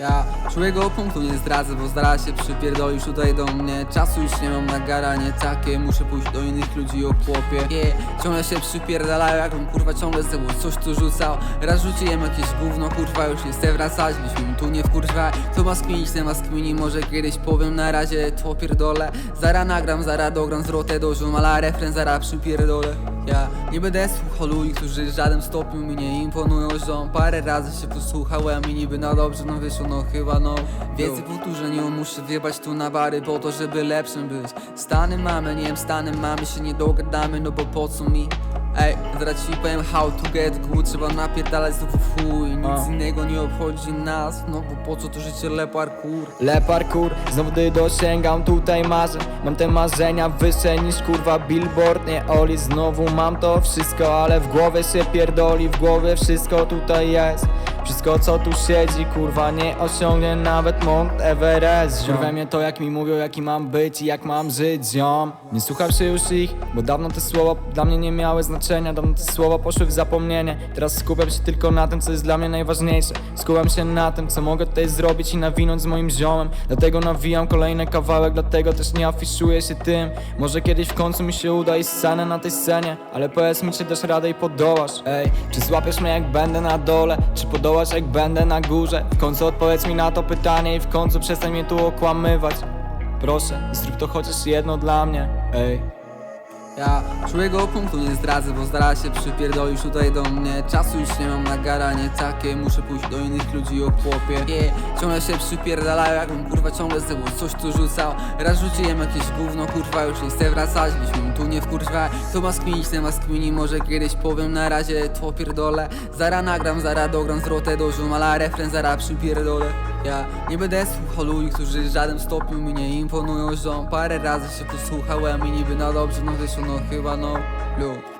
Ja czułego punktu nie zdradzę, bo zdarza się przypierdolisz tutaj do mnie. Czasu już nie mam na garanie takie Muszę pójść do innych ludzi o chłopie. Yeah. Ciągle się przypierdalają, jakbym kurwa ciągle z tego coś tu rzucał. Raz rzuciłem jakieś gówno, kurwa już nie chcę wracać Byśmy tu nie wkurwa To ma skminić, ten ma skmini, może kiedyś powiem Na razie to pierdolę. Zara nagram, zara dogram zwrotę do ziom Ale refren zara przypierdolę ja nie będę słuchał ludzi, którzy w żadnym stopniu mi nie imponują Ziom parę razy się posłuchałem i niby na dobrze no wyszło no chyba no. Więcej powtórzeń nie muszę wjebać tu na bary po to żeby lepszym być. Stany mamy, nie wiem stany mamy się nie dogadamy no bo po co mi Ej, zaraz ci powiem how to get good Trzeba napierdalać znów w chuj. Nic A. innego nie obchodzi nas No bo po co to życie le parkour Le parkour, znowu ty dosięgam tutaj marzę Mam te marzenia wyższe niż kurwa billboard Nie Oli, znowu mam to wszystko Ale w głowie się pierdoli, w głowie wszystko tutaj jest Wszystko co tu siedzi, kurwa nie osiągnie nawet Mount Everest we mnie to jak mi mówią jaki mam być i jak mam żyć, ziom. Nie słucham się już ich, bo dawno te słowa dla mnie nie miały znaczenia. Dawno te słowa poszły w zapomnienie. Teraz skupiam się tylko na tym co jest dla mnie najważniejsze. Skupiam się na tym co mogę tutaj zrobić i nawinąć z moim ziomem. Dlatego nawijam kolejny kawałek, dlatego też nie afiszuję się tym. Może kiedyś w końcu mi się uda i scenę na tej scenie Ale powiedz mi czy dasz radę i podołasz Ej, czy złapiesz mnie jak będę na dole, czy podołasz jak będę na górze. W końcu odpowiedz mi na to pytanie i w końcu przestań mnie tu okłamywać. Proszę, zrób to chociaż jedno dla mnie, ej Ja czułego punktu nie zdradzę, bo zdarza się przypierdolisz tutaj do mnie. Czasu już nie mam na garanie takie Muszę pójść do innych ludzi o chłopie. Yeah. Ciągle się przypierdalają, jakbym kurwa ciągle z tego coś tu rzucał. Raz rzuciłem jakieś gówno, kurwa już nie chcę wracać Byśmy tu nie wkurwa. To ma skminić, ten ma skmini, może kiedyś powiem Na razie. To pierdolę. Zara nagram, zara dogram zwrotę do Ale refren zara przypierdolę ja nie będę słuchał ludzi, którzy w żadnym stopniu mi nie imponują Ziom parę razy się posłuchałem i niby na dobrze no wyszło no chyba no lub